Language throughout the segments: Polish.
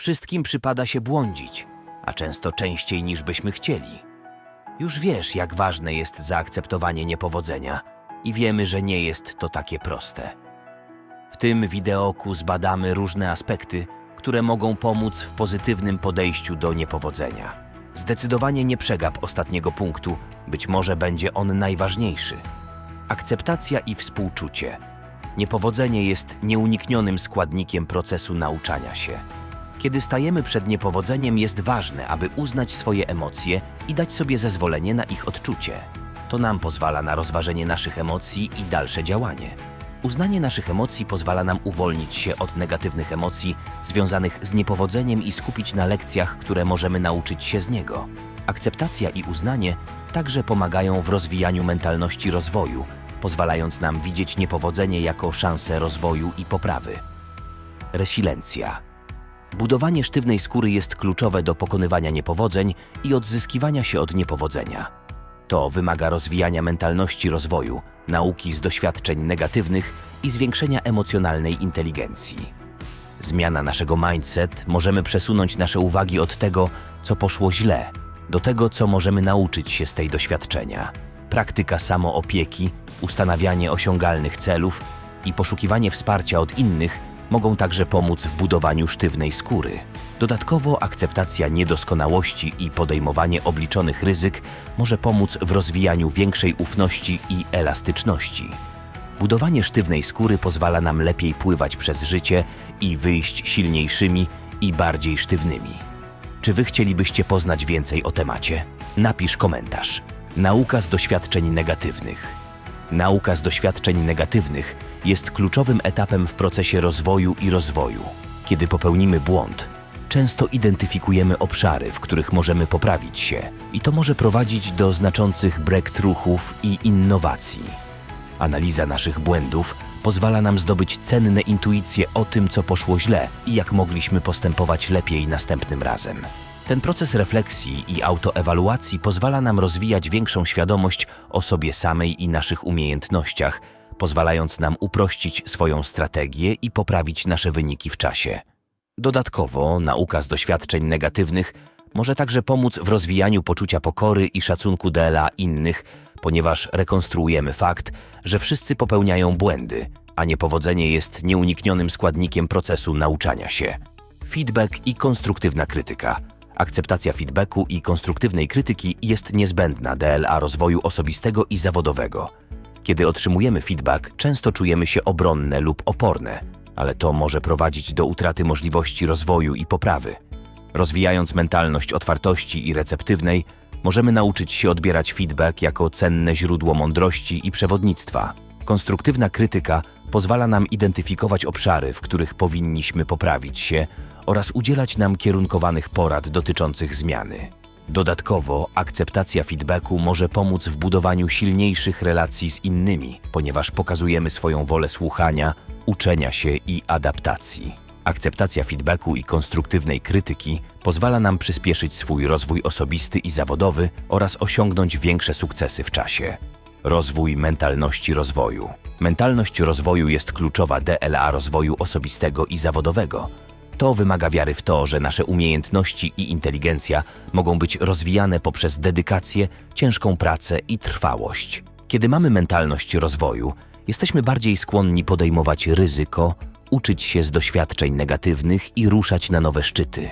Wszystkim przypada się błądzić, a często częściej niż byśmy chcieli. Już wiesz, jak ważne jest zaakceptowanie niepowodzenia i wiemy, że nie jest to takie proste. W tym wideoku zbadamy różne aspekty, które mogą pomóc w pozytywnym podejściu do niepowodzenia. Zdecydowanie nie przegap ostatniego punktu, być może będzie on najważniejszy. Akceptacja i współczucie. Niepowodzenie jest nieuniknionym składnikiem procesu nauczania się. Kiedy stajemy przed niepowodzeniem, jest ważne, aby uznać swoje emocje i dać sobie zezwolenie na ich odczucie. To nam pozwala na rozważenie naszych emocji i dalsze działanie. Uznanie naszych emocji pozwala nam uwolnić się od negatywnych emocji związanych z niepowodzeniem i skupić na lekcjach, które możemy nauczyć się z niego. Akceptacja i uznanie także pomagają w rozwijaniu mentalności rozwoju, pozwalając nam widzieć niepowodzenie jako szansę rozwoju i poprawy. Resiljencja. Budowanie sztywnej skóry jest kluczowe do pokonywania niepowodzeń i odzyskiwania się od niepowodzenia. To wymaga rozwijania mentalności rozwoju, nauki z doświadczeń negatywnych i zwiększenia emocjonalnej inteligencji. Zmiana naszego mindset możemy przesunąć nasze uwagi od tego, co poszło źle, do tego, co możemy nauczyć się z tej doświadczenia. Praktyka samoopieki, ustanawianie osiągalnych celów i poszukiwanie wsparcia od innych mogą także pomóc w budowaniu sztywnej skóry. Dodatkowo akceptacja niedoskonałości i podejmowanie obliczonych ryzyk może pomóc w rozwijaniu większej ufności i elastyczności. Budowanie sztywnej skóry pozwala nam lepiej pływać przez życie i wyjść silniejszymi i bardziej sztywnymi. Czy wy chcielibyście poznać więcej o temacie? Napisz komentarz. Nauka z doświadczeń negatywnych. Nauka z doświadczeń negatywnych jest kluczowym etapem w procesie rozwoju i rozwoju. Kiedy popełnimy błąd, często identyfikujemy obszary, w których możemy poprawić się, i to może prowadzić do znaczących breakthroughów i innowacji. Analiza naszych błędów pozwala nam zdobyć cenne intuicje o tym, co poszło źle i jak mogliśmy postępować lepiej następnym razem. Ten proces refleksji i autoewaluacji pozwala nam rozwijać większą świadomość o sobie samej i naszych umiejętnościach, pozwalając nam uprościć swoją strategię i poprawić nasze wyniki w czasie. Dodatkowo, nauka z doświadczeń negatywnych może także pomóc w rozwijaniu poczucia pokory i szacunku dla innych, ponieważ rekonstruujemy fakt, że wszyscy popełniają błędy, a niepowodzenie jest nieuniknionym składnikiem procesu nauczania się. Feedback i konstruktywna krytyka. Akceptacja feedbacku i konstruktywnej krytyki jest niezbędna dla rozwoju osobistego i zawodowego. Kiedy otrzymujemy feedback, często czujemy się obronne lub oporne, ale to może prowadzić do utraty możliwości rozwoju i poprawy. Rozwijając mentalność otwartości i receptywnej, możemy nauczyć się odbierać feedback jako cenne źródło mądrości i przewodnictwa. Konstruktywna krytyka pozwala nam identyfikować obszary, w których powinniśmy poprawić się oraz udzielać nam kierunkowanych porad dotyczących zmiany. Dodatkowo, akceptacja feedbacku może pomóc w budowaniu silniejszych relacji z innymi, ponieważ pokazujemy swoją wolę słuchania, uczenia się i adaptacji. Akceptacja feedbacku i konstruktywnej krytyki pozwala nam przyspieszyć swój rozwój osobisty i zawodowy oraz osiągnąć większe sukcesy w czasie. Rozwój mentalności rozwoju. Mentalność rozwoju jest kluczowa dla rozwoju osobistego i zawodowego. To wymaga wiary w to, że nasze umiejętności i inteligencja mogą być rozwijane poprzez dedykację, ciężką pracę i trwałość. Kiedy mamy mentalność rozwoju, jesteśmy bardziej skłonni podejmować ryzyko, uczyć się z doświadczeń negatywnych i ruszać na nowe szczyty.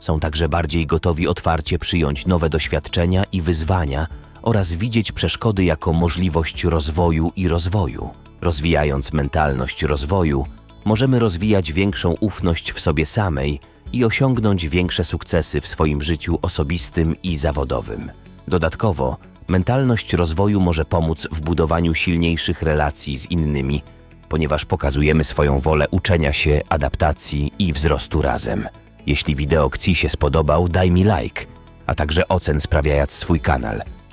Są także bardziej gotowi otwarcie przyjąć nowe doświadczenia i wyzwania oraz widzieć przeszkody jako możliwość rozwoju i rozwoju. Rozwijając mentalność rozwoju, możemy rozwijać większą ufność w sobie samej i osiągnąć większe sukcesy w swoim życiu osobistym i zawodowym. Dodatkowo, mentalność rozwoju może pomóc w budowaniu silniejszych relacji z innymi, ponieważ pokazujemy swoją wolę uczenia się, adaptacji i wzrostu razem. Jeśli wideo Ci się spodobał, daj mi like, a także ocen sprawiając swój kanał.